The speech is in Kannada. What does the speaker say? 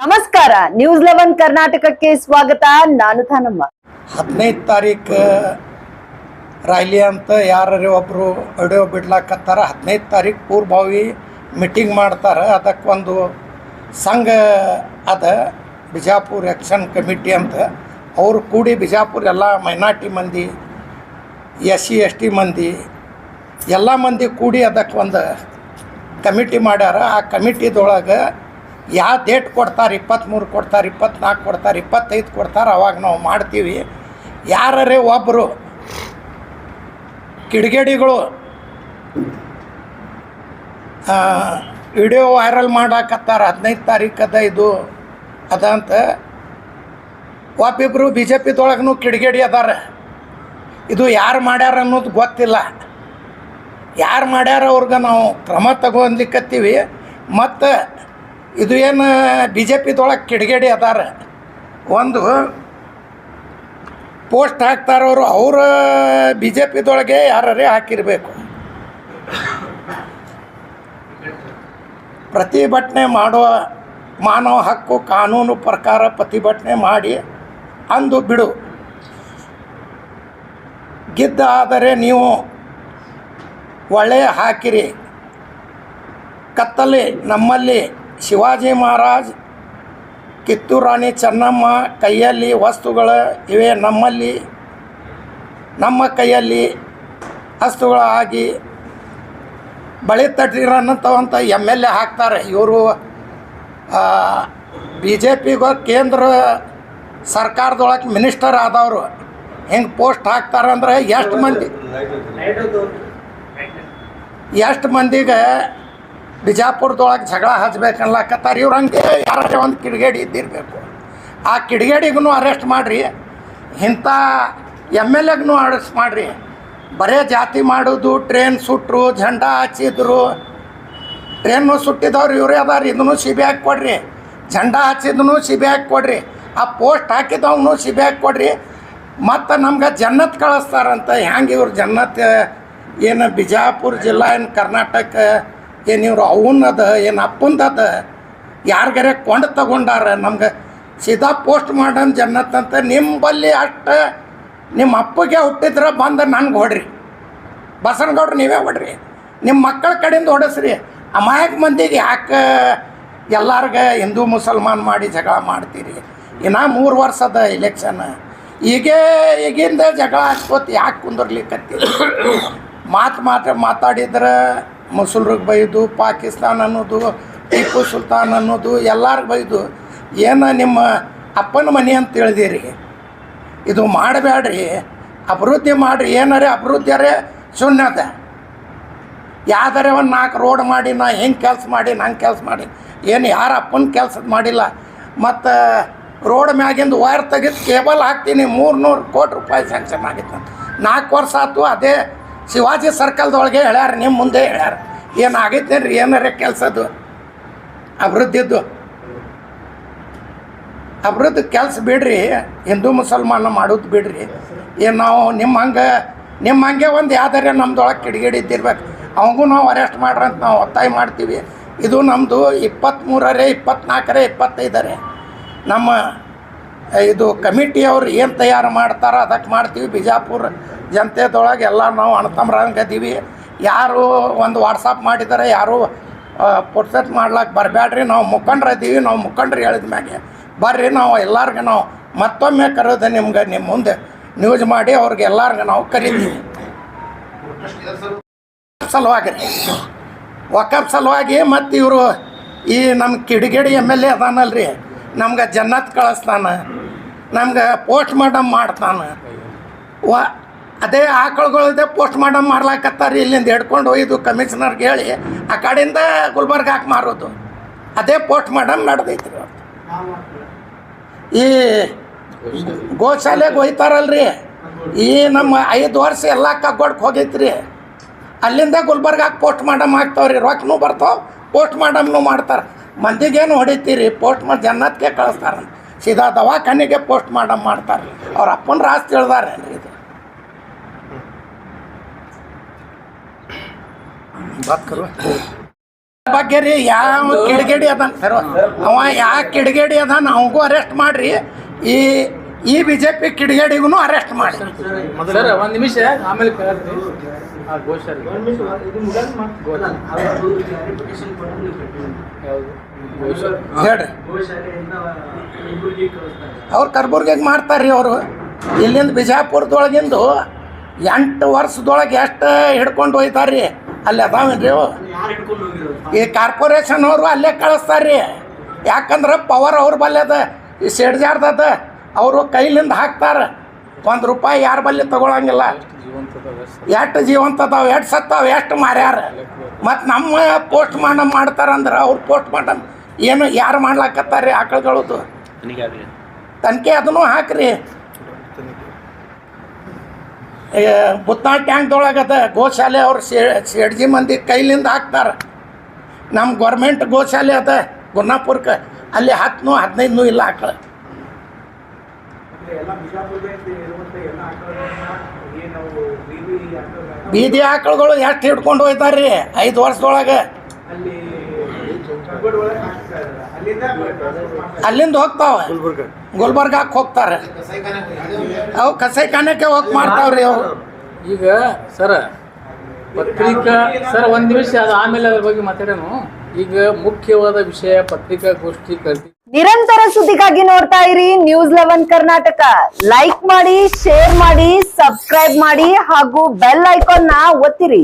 ನಮಸ್ಕಾರ ನ್ಯೂಸ್ ಲೆವೆನ್ ಕರ್ನಾಟಕಕ್ಕೆ ಸ್ವಾಗತ. ನಾನು ತಾನಮ್ಮ ಹದಿನೈದು ತಾರೀಕು ರಾಯ್ಲಿ ಅಂತ ಯಾರು ಒಬ್ಬರು ಆಡಿಯೋ ಬಿಡ್ಲಾಕತ್ತಾರ, ಹದಿನೈದು ತಾರೀಕು ಪೂರ್ವಭಾವಿ ಮೀಟಿಂಗ್ ಮಾಡ್ತಾರೆ. ಅದಕ್ಕೊಂದು ಸಂಘ ಅದ, ಬಿಜಾಪುರ್ ಆ್ಯಕ್ಷನ್ ಕಮಿಟಿ ಅಂತ. ಅವರು ಕೂಡಿ ಬಿಜಾಪುರ ಎಲ್ಲ ಮೈನಾರ್ಟಿ ಮಂದಿ ಎಸ್ ಸಿ ಎಸ್ ಟಿ ಮಂದಿ, ಎಲ್ಲ ಮಂದಿ ಕೂಡಿ ಅದಕ್ಕೆ ಒಂದು ಕಮಿಟಿ ಮಾಡ್ಯಾರ. ಆ ಕಮಿಟಿದೊಳಗೆ ಯಾವ ಡೇಟ್ ಕೊಡ್ತಾರೆ? ಇಪ್ಪತ್ತ್ಮೂರು ಕೊಡ್ತಾರೆ, ಇಪ್ಪತ್ನಾಲ್ಕು ಕೊಡ್ತಾರೆ, ಇಪ್ಪತ್ತೈದು ಕೊಡ್ತಾರೆ? ಅವಾಗ ನಾವು ಮಾಡ್ತೀವಿ. ಯಾರರೇ ಒಬ್ಬರು ಕಿಡಿಗೇಡಿಗಳು ವಿಡಿಯೋ ವೈರಲ್ ಮಾಡಾಕತ್ತಾರ, ಹದಿನೈದು ತಾರೀಕದ ಇದು ಅದಂತ ಒಬ್ಬಿಬ್ಬರು ಬಿ ಜೆ ಪಿದೊಳಗೂ ಕಿಡಿಗೇಡಿ ಅದಾರ. ಇದು ಯಾರು ಮಾಡ್ಯಾರ ಅನ್ನೋದು ಗೊತ್ತಿಲ್ಲ. ಯಾರು ಮಾಡ್ಯಾರ ಅವ್ರಿಗೆ ನಾವು ಕ್ರಮ ತಗೊಂಡ್ಲಿಕ್ಕತ್ತೀವಿ ಮತ್ತು ಇದು ಏನು ಬಿ ಜೆ ಪಿದೊಳಗೆ ಕಿಡಿಗೇಡಿ ಅದಾರ. ಒಂದು, ಪೋಸ್ಟ್ ಹಾಕ್ತಾರವರು, ಅವರು ಬಿ ಜೆ ಪಿದೊಳಗೆ ಯಾರೇ ಹಾಕಿರಬೇಕು. ಪ್ರತಿಭಟನೆ ಮಾಡುವ ಮಾನವ ಹಕ್ಕು ಕಾನೂನು ಪ್ರಕಾರ ಪ್ರತಿಭಟನೆ ಮಾಡಿ ಅಂದು ಬಿಡು. ಗಿದ್ದ ಆದರೆ ನೀವು ಒಳ್ಳೆಯ ಹಾಕಿರಿ. ಕತ್ತಲೆ ನಮ್ಮಲ್ಲಿ ಶಿವಾಜಿ ಮಹಾರಾಜ್, ಕಿತ್ತೂರು ರಾಣಿ ಚೆನ್ನಮ್ಮ ಕೈಯಲ್ಲಿ ವಸ್ತುಗಳು ಇವೆ ನಮ್ಮಲ್ಲಿ. ನಮ್ಮ ಕೈಯಲ್ಲಿ ವಸ್ತುಗಳು ಆಗಿ ಬಳಿ ತಟ್ಟಿರನ್ನಂಥವಂಥ ಎಂ ಎಲ್ ಎ ಹಾಕ್ತಾರೆ ಇವರು ಬಿ ಜೆ ಪಿಗೋ ಕೇಂದ್ರ ಸರ್ಕಾರದೊಳಗೆ ಮಿನಿಸ್ಟರ್ ಆದವರು. ಹೆಂಗೆ ಪೋಸ್ಟ್ ಹಾಕ್ತಾರೆ ಅಂದ್ರೆ ಎಷ್ಟು ಮಂದಿ ಎಷ್ಟು ಮಂದಿಗೆ ಬಿಜಾಪುರದೊಳಗೆ ಜಗಳ ಹಚ್ಬೇಕನ್ಲಕತ್ತಾರೆ ಇವ್ರು ಹಂಗೆ ಯಾರೇ ಒಂದು ಕಿಡಿಗೇಡಿ ಇದ್ದಿರಬೇಕು. ಆ ಕಿಡಿಗೇಡಿಗೂ ಅರೆಸ್ಟ್ ಮಾಡಿರಿ. ಇಂಥ ಎಂ ಎಲ್ ಎಗ್ನು ಅರೆಸ್ಟ್ ಮಾಡಿರಿ. ಬರೇ ಜಾತಿ ಮಾಡೋದು, ಟ್ರೈನ್ ಸುಟ್ಟರು ಝಂಡಾ ಹಚ್ಚಿದ್ರು. ಟ್ರೈನು ಸುಟ್ಟಿದವ್ರು ಇವರೇ ಅದಾರ ಇದನ್ನು ಸಿಬಿ ಹಾಕಿ ಕೊಡ್ರಿ. ಝಂಡಾ ಹಚ್ಚಿದ್ನು ಹಾಕಿ ಕೊಡ್ರಿ. ಆ ಪೋಸ್ಟ್ ಹಾಕಿದವನು ಹಾಕಿ ಕೊಡ್ರಿ. ಮತ್ತು ನಮ್ಗೆ ಜನ್ನತ್ ಕಳಿಸ್ತಾರಂತ. ಹೆಂಗೆ ಇವ್ರು ಜನ್ನತ್? ಏನು ಬಿಜಾಪುರ ಜಿಲ್ಲಾ ಏನು ಕರ್ನಾಟಕ ಏನು ಇವ್ರು ಅವನದ ಏನು ಅಪ್ಪಂದದ ಯಾರಿಗಾರೆ ಕೊಂಡು ತಗೊಂಡಾರ? ನಮ್ಗೆ ಸೀದಾ ಪೋಸ್ಟ್ ಮಾಡನ್ ಜನ್ನತ್ತಂತ ನಿಂಬಲ್ಲಿ ಅಷ್ಟು ನಿಮ್ಮ ಅಪ್ಪಗೆ ಹುಟ್ಟಿದ್ರೆ ಬಂದು ನನ್ಗೆ ಹೊಡ್ರಿ. ಬಸನಗೌಡ್ರು ನೀವೇ ಹೊಡ್ರಿ. ನಿಮ್ಮ ಮಕ್ಕಳ ಕಡೆಯಿಂದ ಹೊಡಸ್ರಿ. ಅಮಾಯಕ ಮಂದಿಗೆ ಯಾಕೆ ಎಲ್ಲಾರ್ಗ ಹಿಂದೂ ಮುಸಲ್ಮಾನ್ ಮಾಡಿ ಜಗಳ ಮಾಡ್ತೀರಿ? ಇನ್ನೂ ಮೂರು ವರ್ಷದ ಇಲೆಕ್ಷನ್ ಈಗೇ ಈಗಿಂದ ಜಗಳ ಹಚ್ಕೋತ ಯಾಕೆ ಕುಂದರ್ಲಿಕ್ಕತ್ತೀರಿ ಮಾತು ಮಾತ್ರ ಮಾತಾಡಿದ್ರೆ ಮುಸಲ್ರಿಗೆ ಬೈದು, ಪಾಕಿಸ್ತಾನ್ ಅನ್ನೋದು, ಟಿಪ್ಪು ಸುಲ್ತಾನ್ ಅನ್ನೋದು, ಎಲ್ಲರಿಗೂ ಬೈದು, ಏನು ನಿಮ್ಮ ಅಪ್ಪನ ಮನೆ ಅಂತ ತಿಳಿದಿರಿ ಇದು ಮಾಡಬೇಡ್ರಿ ಅಭಿವೃದ್ಧಿ ಮಾಡಿರಿ, ಏನಾರೇ ಅಭಿವೃದ್ಧಿಯರೇ ಶೂನ್ಯತೆ ಯಾವ್ದಾರೆ ಒಂದು ನಾಲ್ಕು ರೋಡ್ ಮಾಡಿ, ನಾ ಹೆಂಗೆ ಕೆಲಸ ಮಾಡಿ, ನಂಗೆ ಕೆಲಸ ಮಾಡಿ, ಏನು ಯಾರ ಅಪ್ಪನ ಕೆಲಸ ಮಾಡಿಲ್ಲ. ಮತ್ತು ರೋಡ್ ಮ್ಯಾಗಿಂದ ವೈರ್ ತೆಗೆದು ಕೇಬಲ್ ಹಾಕ್ತೀನಿ ಮೂರು ನೂರು ಕೋಟಿ ರೂಪಾಯಿ ಸ್ಯಾಂಕ್ಷನ್ ಆಗಿತ್ತು. ನಾಲ್ಕು ವರ್ಷ ಆಯ್ತು, ಅದೇ ಶಿವಾಜಿ ಸರ್ಕಲ್ದೊಳಗೆ ಹೇಳ್ಯಾರ ನಿಮ್ಮ ಮುಂದೆ ಹೇಳ್ಯಾರ. ಏನು ಆಗೈತೇನ್ರಿ ಏನಾರೇ ಕೆಲಸದ್ದು? ಅಭಿವೃದ್ಧಿದ್ದು? ಅಭಿವೃದ್ಧಿ ಕೆಲಸ ಬಿಡ್ರಿ, ಹಿಂದೂ ಮುಸಲ್ಮಾನ ಮಾಡೋದು ಬಿಡ್ರಿ. ಏನು ನಾವು ನಿಮ್ಮ ಹಂಗೆ ನಿಮ್ಮ ಹಂಗೆ ಒಂದು ಯಾವ್ದಾರೆ ನಮ್ದೊಳಗೆ ಕಿಡಿಗೇಡಿ ಇದ್ದಿರ್ಬೇಕು. ಅವಂಗೂ ನಾವು ಅರೆಸ್ಟ್ ಮಾಡ್ರಂತ ನಾವು ಒತ್ತಾಯ ಮಾಡ್ತೀವಿ. ಇದು ನಮ್ಮದು ಇಪ್ಪತ್ತ್ಮೂರರೇ ಇಪ್ಪತ್ತ್ನಾಲ್ಕರೇ ಇಪ್ಪತ್ತೈದರೇ. ನಮ್ಮ, ಇದು ಕಮಿಟಿಯವ್ರು ಏನು ತಯಾರು ಮಾಡ್ತಾರೋ ಅದಕ್ಕೆ ಮಾಡ್ತೀವಿ ಬಿಜಾಪುರ. ಜನತೆದೊಳಗೆ ಎಲ್ಲ ನಾವು ಅಣ್ತಮ್ರಂಗೆ ಅದೀವಿ ಯಾರು ಒಂದು ವಾಟ್ಸಪ್ ಮಾಡಿದ್ದಾರೆ ಯಾರು ಪುಟ್ಸೆಟ್ ಮಾಡ್ಲಾಕ ಬರಬೇಡ್ರಿ ನಾವು ಮುಖಂಡ್ರು ಇದ್ದೀವಿ ನಾವು ಮುಖಂಡ್ರಿ ಹೇಳಿದ ಮ್ಯಾಗೆ ಬರ್ರಿ, ನಾವು ಎಲ್ಲರಿಗೆ ನಾವು ಮತ್ತೊಮ್ಮೆ ಕರೆದು ನಿಮ್ಗೆ ನಿಮ್ಮ ಮುಂದೆ ನ್ಯೂಸ್ ಮಾಡಿ ಅವ್ರಿಗೆ ಎಲ್ಲರಿಗೆ ನಾವು ಕರಿತೀವಿ. ಸಲುವಾಗಿ ರೀ ವಕಫ್ ಸಲುವಾಗಿ ಮತ್ತು ಇವರು ಈ ನಮ್ಮ ಕಿಡಿಗೇಡಿ ಎಂ ಎಲ್ ಎ ಅದಾನಲ್ರಿ, ನಮ್ಗೆ ಜನ್ನತ್ ಕಳಿಸ್ತಾನೆ, ನಮ್ಗೆ ಪೋಸ್ಟ್ ಮಾರ್ಟಮ್ ಮಾಡ್ತಾನೆ. ವ ಅದೇ ಆಕಳುಗಳದೇ ಪೋಸ್ಟ್ ಮಾರ್ಟಮ್ ಮಾಡ್ಲಾಕತ್ತಾರೆ ಇಲ್ಲಿಂದ ಹಿಡ್ಕೊಂಡು ಒಯ್ದು ಕಮಿಷನರ್ಗೆ ಹೇಳಿ, ಆ ಕಡೆಯಿಂದ ಗುಲ್ಬರ್ಗ ಹಾಕಿ ಮಾರೋದು. ಅದೇ ಪೋಸ್ಟ್ ಮಾರ್ಟಮ್ ನಡೆದೈತಿ ರೀ ಈ ಗೋಶಾಲೆಗೆ ಒಯ್ತಾರಲ್ರಿ ಈ ನಮ್ಮ ಐದು ವರ್ಷ ಎಲ್ಲ ಕಗ್ಗೊಡ್ಕೆ ಹೋಗೈತ್ರಿ. ಅಲ್ಲಿಂದ ಗುಲ್ಬರ್ಗಾಗೆ ಪೋಸ್ಟ್ ಮಾಡಮ್ ಹಾಕ್ತಾವ್ರಿ, ರೊಕ್ಕನೂ ಬರ್ತಾವೆ ಪೋಸ್ಟ್ ಮಾಡಮ್ನು ಮಾಡ್ತಾರೆ. ಮಂದಿಗೇನು ಹೊಡಿತೀರಿ ಪೋಸ್ಟ್ ಮಾಡಿ ಜನ್ನತ್ಗೆ ಕಳಿಸ್ತಾರೆ ಸೀದಾ ದವಾಖಾನೆಗೆ ಪೋಸ್ಟ್ ಮಾಡಮ್ ಮಾಡ್ತಾರೆ ಅವ್ರ ಅಪ್ಪನ ರಾಸ್ ತಿಳಿದಾರೆ ಇದು? ಬಾತ್ ಕರು ಬಗ್ಗೆ ರೀ ಯಾವ ಕಿಡಿಗೇಡಿ ಅದಾನ ಸರ್? ಅವ ಯಾವ ಕಿಡಿಗೇಡಿ ಅದಾನ ಅವಗೂ ಅರೆಸ್ಟ್ ಮಾಡ್ರಿ. ಈ ಈ ಬಿ ಜೆ ಪಿ ಕಿಡಿಗೇಡಿಗೂ ಅರೆಸ್ಟ್ ಮಾಡಿ ಸರ್ ಒಂದ್ ನಿಮಿಷ ಆಮೇಲೆ ಹೇಳ್ರಿ. ಅವ್ರು ಕರ್ಬುರ್ಗಿಗೆ ಮಾಡ್ತಾರ್ರಿ ಅವರು. ಇಲ್ಲಿಂದ ಬಿಜಾಪುರದೊಳಗಿಂದು ಎಂಟು ವರ್ಷದೊಳಗೆ ಎಷ್ಟು ಹಿಡ್ಕೊಂಡು ಹೋಯ್ತಾರ್ರಿ. ಅಲ್ಲಿ ಅದಾವೇನ್ರಿ ಅವು? ಈ ಕಾರ್ಪೊರೇಷನ್ ಅವರು ಅಲ್ಲೇ ಕಳಿಸ್ತಾರ್ರಿ. ಯಾಕಂದ್ರೆ ಪವರ್ ಅವ್ರ ಬಲ್ಲದ ಅದ ಈ ಸಿಡ್ಜಾರ್ದದ ಅವರು ಕೈಲಿಂದ ಹಾಕ್ತಾರೆ. ಒಂದು ರೂಪಾಯಿ ಯಾರ ಬಲ್ಲಿ ತಗೊಳಂಗಿಲ್ಲ. ಎಷ್ಟು ಜೀವಂತ ಅದಾವ ಎಷ್ಟು ಸತ್ತಾವ ಎಷ್ಟು ಮಾರ್ಯಾರ. ಮತ್ತು ನಮ್ಮ ಪೋಸ್ಟ್ ಮಾರ್ಟಮ್ ಮಾಡ್ತಾರಂದ್ರೆ ಅವ್ರು ಪೋಸ್ಟ್ ಮಾರ್ಟಮ್ ಏನು ಯಾರು ಮಾಡ್ಲಾಕತ್ತಾರ್ರಿ ಆಕಳುಗಳದ್ದು ತನಿಖೆ ಅದನ್ನು ಹಾಕ್ರಿ. ಬುತ್ನಾಳ್ ಟ್ಯಾಂಕ್ದೊಳಗದ ಗೋಶಾಲೆ ಅವ್ರು ಶೆಡ್ಜಿ ಮಂದಿ ಕೈಲಿಂದ ಹಾಕ್ತಾರೆ. ನಮ್ಮ ಗೌರ್ಮೆಂಟ್ ಗೋಶಾಲೆ ಅದ ಗುರ್ನಾಪುರಕ್ಕೆ ಅಲ್ಲಿ ಹತ್ತನು ಹದಿನೈದನು ಇಲ್ಲ ಆಕಳ. ಬೀದಿ ಆಕಳುಗಳು ಎಷ್ಟು ಹಿಡ್ಕೊಂಡು ಹೋಯ್ತಾರ್ರಿ ಐದು ವರ್ಷದೊಳಗೆ. ಅಲ್ಲಿಂದ ಹೋಗ್ತಾವ. ಗುಲ್ಬರ್ಗಾಕ್ ಹೋಗ್ತಾರೆ. ಅವು ಕಸೈಖಾನಕ್ಕೆ ಹೋಗಿ ಮಾಡ್ತಾವ್ರಿ ಅವ್ರು ಈಗ ಸರ ಪತ್ರಿಕಾ ಸರ್ ಒಂದ್ ನಿಮಿಷ ಅದು ಆಮೇಲೆ ಅದ್ರ ಬಗ್ಗೆ ಮಾತಾಡೋಣ. ಈಗ ಮುಖ್ಯವಾದ ವಿಷಯ ಪತ್ರಿಕಾಗೋಷ್ಠಿ ಕರ್ತಿ ನಿರಂತರ ಸುದ್ದಿಗಾಗಿ ನೋಡ್ತಾ ಇರಿ ನ್ಯೂಸ್ ಲೆವೆನ್ ಕರ್ನಾಟಕ. ಲೈಕ್ ಮಾಡಿ ಶೇರ್ ಮಾಡಿ ಸಬ್ಸ್ಕ್ರೈಬ್ ಮಾಡಿ ಹಾಗೂ ಬೆಲ್ ಐಕಾನ್ನ ಒತ್ತಿರಿ.